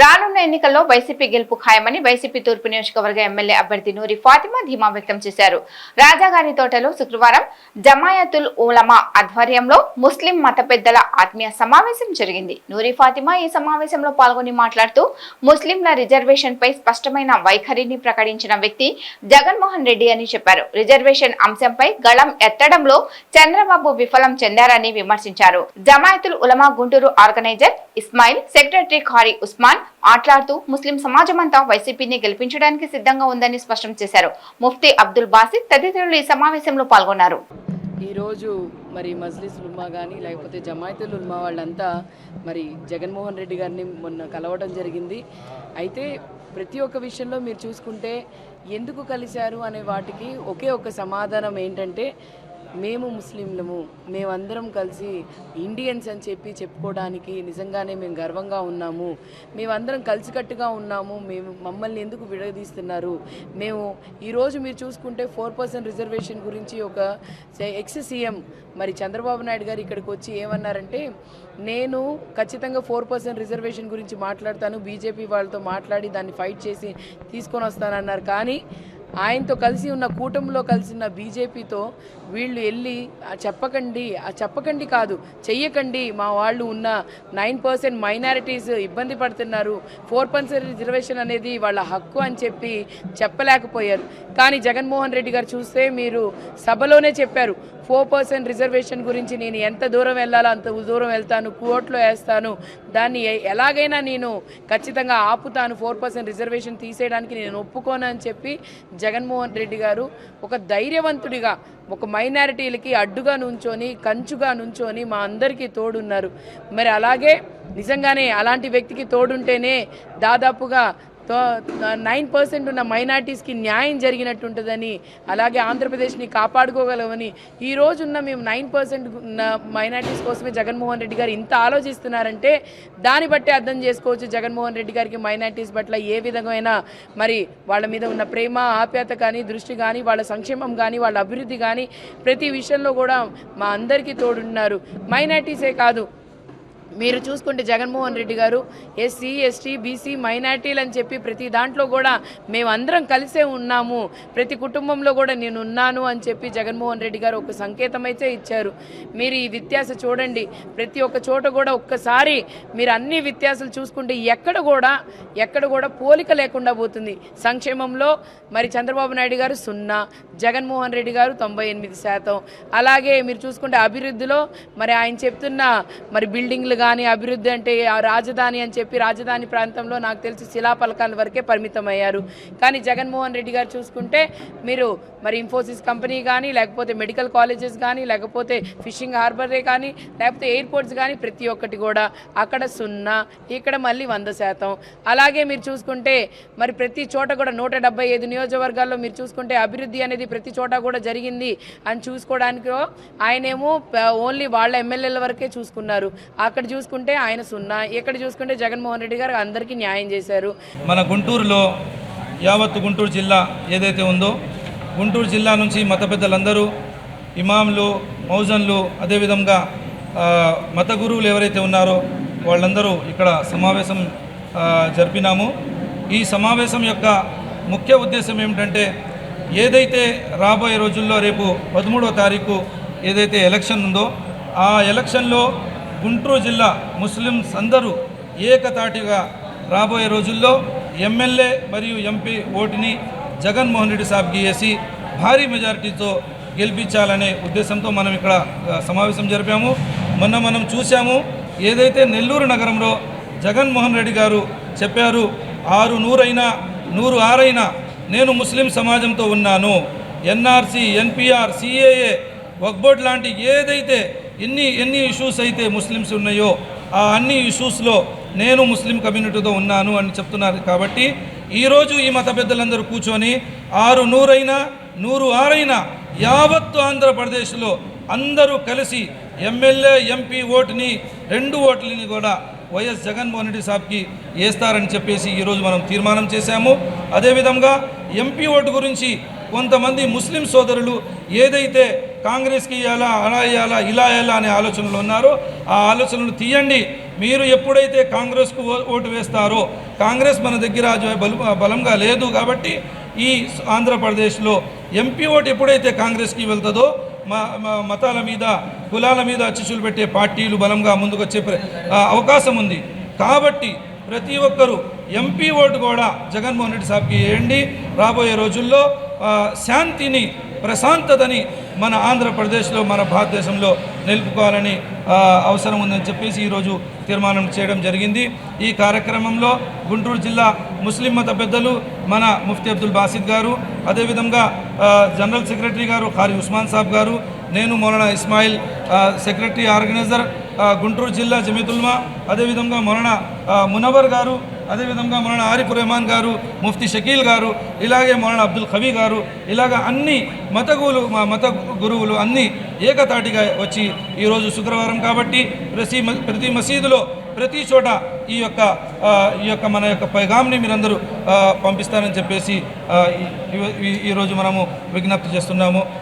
రానున్న ఎన్నికల్లో వైసీపీ గెలుపు ఖాయమని వైసీపీ తూర్పు నియోజకవర్గ ఎమ్మెల్యే అభ్యర్థి నూరి ఫాతిమా ధీమా వ్యక్తం చేశారు. రాజాగారి తోటలో శుక్రవారం జమాయతుల్ ఉలమా ఆధ్వర్యంలో ముస్లిం మత పెద్దల ఆత్మీయ సమావేశం జరిగింది. నూరి ఫాతిమా ఈ సమావేశంలో పాల్గొని మాట్లాడుతూ ముస్లింల రిజర్వేషన్ పై స్పష్టమైన వైఖరిని ప్రకటించిన వ్యక్తి జగన్మోహన్ రెడ్డి అని చెప్పారు. రిజర్వేషన్ అంశంపై గళం ఎత్తడంలో చంద్రబాబు విఫలం చెందారని విమర్శించారు. జమాయతుల్ ఉలమా గుంటూరు ఆర్గనైజర్ ఇస్మాయిల్ సెక్రటరీ ఖారీ ఉస్మాన్ మాట్లాడుతూ ముస్లిం సమాజమంతా వైసీపీని గెలిపించడానికి సిద్ధంగా ఉందని స్పష్టం చేశారు. ముఫ్తీ అబ్దుల్ బాసిద్ తదితరులు ఈ సమావేశంలో పాల్గొన్నారు. ఈరోజు మరి మజ్లిస్ ఉల్మా కానీ లేకపోతే జమాయతుల్ ఉల్మా వాళ్ళంతా మరి జగన్మోహన్ రెడ్డి గారిని మొన్న కలవడం జరిగింది. అయితే ప్రతి ఒక్క విషయంలో మీరు చూసుకుంటే ఎందుకు కలిశారు అనే వాటికి ఒకే ఒక సమాధానం ఏంటంటే మేము ముస్లింలము మేమందరం కలిసి ఇండియన్స్ అని చెప్పి చెప్పుకోవడానికి నిజంగానే మేము గర్వంగా ఉన్నాము. మేమందరం కలిసికట్టుగా ఉన్నాము. మేము మమ్మల్ని ఎందుకు విడదీస్తున్నారు? మేము ఈరోజు మీరు చూసుకుంటే ఫోర్ పర్సెంట్ రిజర్వేషన్ గురించి ఒక ఎక్స్ సీఎం మరి చంద్రబాబు నాయుడు గారు ఇక్కడికి వచ్చి ఏమన్నారంటే నేను ఖచ్చితంగా ఫోర్ పర్సెంట్ రిజర్వేషన్ గురించి మాట్లాడతాను. బీజేపీ వాళ్ళతో మాట్లాడి దాన్ని ఫైట్ చేసి తీసుకొని వస్తానన్నారు. కానీ ఆయనతో కలిసి ఉన్న కూటమిలో కలిసిన బీజేపీతో వీళ్ళు వెళ్ళి చెప్పకండి చెప్పకండి కాదు చెయ్యకండి మా వాళ్ళు ఉన్న నైన్ పర్సెంట్ మైనారిటీస్ ఇబ్బంది పడుతున్నారు ఫోర్ పర్సెంట్ రిజర్వేషన్ అనేది వాళ్ళ హక్కు అని చెప్పి చెప్పలేకపోయారు. కానీ జగన్మోహన్ రెడ్డి గారు చూస్తే మీరు సభలోనే చెప్పారు ఫోర్ పర్సెంట్ రిజర్వేషన్ గురించి నేను ఎంత దూరం వెళ్ళాలో అంత దూరం వెళ్తాను కోర్టులో వేస్తాను. దాన్ని ఎలాగైనా నేను ఖచ్చితంగా ఆపుతాను. ఫోర్ పర్సెంట్ రిజర్వేషన్ తీసేయడానికి నేను ఒప్పుకోను అని చెప్పి జగన్మోహన్ రెడ్డి గారు ఒక ధైర్యవంతుడిగా ఒక మైనారిటీలకి అడ్డుగా నుంచొని కంచుగా నుంచొని మా అందరికీ తోడున్నారు. మరి అలాగే నిజంగానే అలాంటి వ్యక్తికి తోడుంటేనే దాదాపుగా నైన్ పర్సెంట్ ఉన్న మైనార్టీస్కి న్యాయం జరిగినట్టు ఉంటుందని అలాగే ఆంధ్రప్రదేశ్ని కాపాడుకోగలమని ఈ రోజున్న మేము నైన్ పర్సెంట్ ఉన్న మైనార్టీస్ కోసమే జగన్మోహన్ రెడ్డి గారు ఇంత ఆలోచిస్తున్నారంటే దాన్ని బట్టి అర్థం చేసుకోవచ్చు జగన్మోహన్ రెడ్డి గారికి మైనార్టీస్ పట్ల ఏ విధమైన మరి వాళ్ళ మీద ఉన్న ప్రేమ ఆప్యాయత కానీ దృష్టి కానీ వాళ్ళ సంక్షేమం కానీ వాళ్ళ అభివృద్ధి కానీ ప్రతి విషయంలో కూడా మా అందరికీ తోడున్నారు. మైనార్టీసే కాదు మీరు చూసుకుంటే జగన్మోహన్ రెడ్డి గారు ఎస్సీ ఎస్టీ బీసీ మైనార్టీలు అని చెప్పి ప్రతి దాంట్లో కూడా మేమందరం కలిసే ఉన్నాము. ప్రతి కుటుంబంలో కూడా నేను ఉన్నాను అని చెప్పి జగన్మోహన్ రెడ్డి గారు ఒక సంకేతం అయితే ఇచ్చారు. మీరు ఈ వ్యత్యాస చూడండి. ప్రతి ఒక్క చోట కూడా ఒక్కసారి మీరు అన్ని వ్యత్యాసాలు చూసుకుంటే ఎక్కడ కూడా ఎక్కడ కూడా పోలిక లేకుండా పోతుంది. సంక్షేమంలో మరి చంద్రబాబు నాయుడు గారు సున్నా జగన్మోహన్ రెడ్డి గారు తొంభై ఎనిమిది శాతం. అలాగే మీరు చూసుకుంటే అభివృద్ధిలో మరి ఆయన చెప్తున్న మరి బిల్డింగ్లు కానీ అభివృద్ధి అంటే ఆ రాజధాని అని చెప్పి రాజధాని ప్రాంతంలో నాకు తెలిసి శిలాఫలకాల వరకే పరిమితం అయ్యారు కానీ జగన్మోహన్ రెడ్డి గారు చూసుకుంటే మీరు మరి ఇన్ఫోసిస్ కంపెనీ కానీ లేకపోతే మెడికల్ కాలేజెస్ కానీ లేకపోతే ఫిషింగ్ హార్బరే కానీ లేకపోతే ఎయిర్పోర్ట్స్ కానీ ప్రతి ఒక్కటి కూడా అక్కడ సున్నా ఇక్కడ మళ్ళీ వంద శాతం. అలాగే మీరు చూసుకుంటే మరి ప్రతి చోట కూడా నూట ఐదు నియోజకవర్గాల్లో మీరు చూసుకుంటే అభివృద్ధి అనేది ప్రతి చోట కూడా జరిగింది అని చూసుకోవడానికి ఆయనేమో ఓన్లీ వాళ్ళ ఎమ్మెల్యేల వరకే చూసుకున్నారు. అక్కడ చూసుకుంటే ఆయన సున్నా ఎక్కడ చూసుకుంటే జగన్మోహన్ రెడ్డి గారు అందరికీ న్యాయం చేశారు. మన గుంటూరులో యావత్తు గుంటూరు జిల్లా ఏదైతే ఉందో గుంటూరు జిల్లా నుంచి మత పెద్దలందరూ ఇమాంలు మౌజన్లు అదేవిధంగా మత గురువులు ఎవరైతే ఉన్నారో వాళ్ళందరూ ఇక్కడ సమావేశం జరిపినాము. ఈ సమావేశం యొక్క ముఖ్య ఉద్దేశం ఏమిటంటే ఏదైతే రాబోయే రోజుల్లో రేపు పదమూడవ తారీఖు ఏదైతే ఎలక్షన్ ఉందో ఆ ఎలక్షన్లో గుంటూరు జిల్లా ముస్లిమ్స్ అందరూ ఏకతాటిగా రాబోయే రోజుల్లో ఎమ్మెల్యే మరియు ఎంపీ ఓటుని జగన్మోహన్ రెడ్డి సాబ్కి వేసి భారీ మెజారిటీతో గెలిపించాలనే ఉద్దేశంతో మనం ఇక్కడ సమావేశం జరిపాము. మొన్న మనం చూసాము ఏదైతే నెల్లూరు నగరంలో జగన్మోహన్ రెడ్డి గారు చెప్పారు ఆరు నూరైనా నూరు ఆరైనా నేను ముస్లిం సమాజంతో ఉన్నాను ఎన్ఆర్సి ఎన్పిఆర్ సిఏఏ వక్బోర్డ్ లాంటి ఏదైతే ఎన్ని ఎన్ని ఇష్యూస్ అయితే ముస్లిమ్స్ ఉన్నాయో ఆ అన్ని ఇష్యూస్లో నేను ముస్లిం కమ్యూనిటీతో ఉన్నాను అని చెప్తున్నారు. కాబట్టి ఈరోజు ఈ మత పెద్దలందరూ కూర్చొని ఆరు నూరైనా నూరు ఆరైనా యావత్తు ఆంధ్రప్రదేశ్లో అందరూ కలిసి ఎమ్మెల్యే ఎంపీ ఓటుని రెండు ఓట్లని కూడా వైఎస్ జగన్మోహన్ రెడ్డి సాబ్కి వేస్తారని చెప్పేసి ఈరోజు మనం తీర్మానం చేశాము. అదేవిధంగా ఎంపీ ఓటు గురించి కొంతమంది ముస్లిం సోదరులు ఏదైతే కాంగ్రెస్కి ఇవ్వాలా అలా ఇవ్వాలా ఇలా ఇవ్వాలా అనే ఆలోచనలు ఉన్నారో ఆ ఆలోచనలు తీయండి. మీరు ఎప్పుడైతే కాంగ్రెస్కు ఓటు వేస్తారో కాంగ్రెస్ మన దగ్గర బలు బలంగా లేదు కాబట్టి ఈ ఆంధ్రప్రదేశ్లో ఎంపీ ఓటు ఎప్పుడైతే కాంగ్రెస్కి వెళ్తుందో మతాల మీద కులాల మీద చిచ్చులు పెట్టే పార్టీలు బలంగా ముందుకొచ్చే అవకాశం ఉంది. కాబట్టి ప్రతి ఒక్కరూ ఎంపీ ఓటు కూడా జగన్మోహన్ రెడ్డి సాబ్కి వేయండి. రాబోయే రోజుల్లో శాంతిని ప్రశాంతతని మన ఆంధ్రప్రదేశ్లో మన భారతదేశంలో నిలుపుకోవాలని అవసరం ఉందని చెప్పేసి ఈరోజు తీర్మానం చేయడం జరిగింది. ఈ కార్యక్రమంలో గుంటూరు జిల్లా ముస్లిం మత పెద్దలు మన ముఫ్తి అబ్దుల్ బాసిద్ గారు అదేవిధంగా జనరల్ సెక్రటరీ గారు ఖారీ ఉస్మాన్ సాబ్ గారు నేను మౌలానా ఇస్మాయిల్ సెక్రటరీ ఆర్గనైజర్ గుంటూరు జిల్లా జమీతుల్మా అదేవిధంగా మౌలానా మునవర్ గారు అదేవిధంగా మౌలానా ఆరిఫ్ రెహమాన్ గారు ముఫ్తీ షకీల్ గారు ఇలాగే మౌలానా అబ్దుల్ ఖవీ గారు ఇలాగ అన్ని మత గురువులు మా మత గురువులు అన్ని ఏకతాటిగా వచ్చి ఈరోజు శుక్రవారం కాబట్టి ప్రతి మ- ప్రతి మసీదులో ప్రతి చోట ఈ యొక్క ఈ యొక్క మన యొక్క పైగాంని మీరందరూ పంపిస్తారని చెప్పేసి ఈ- ఈరోజు మనము విజ్ఞప్తి చేస్తున్నాము.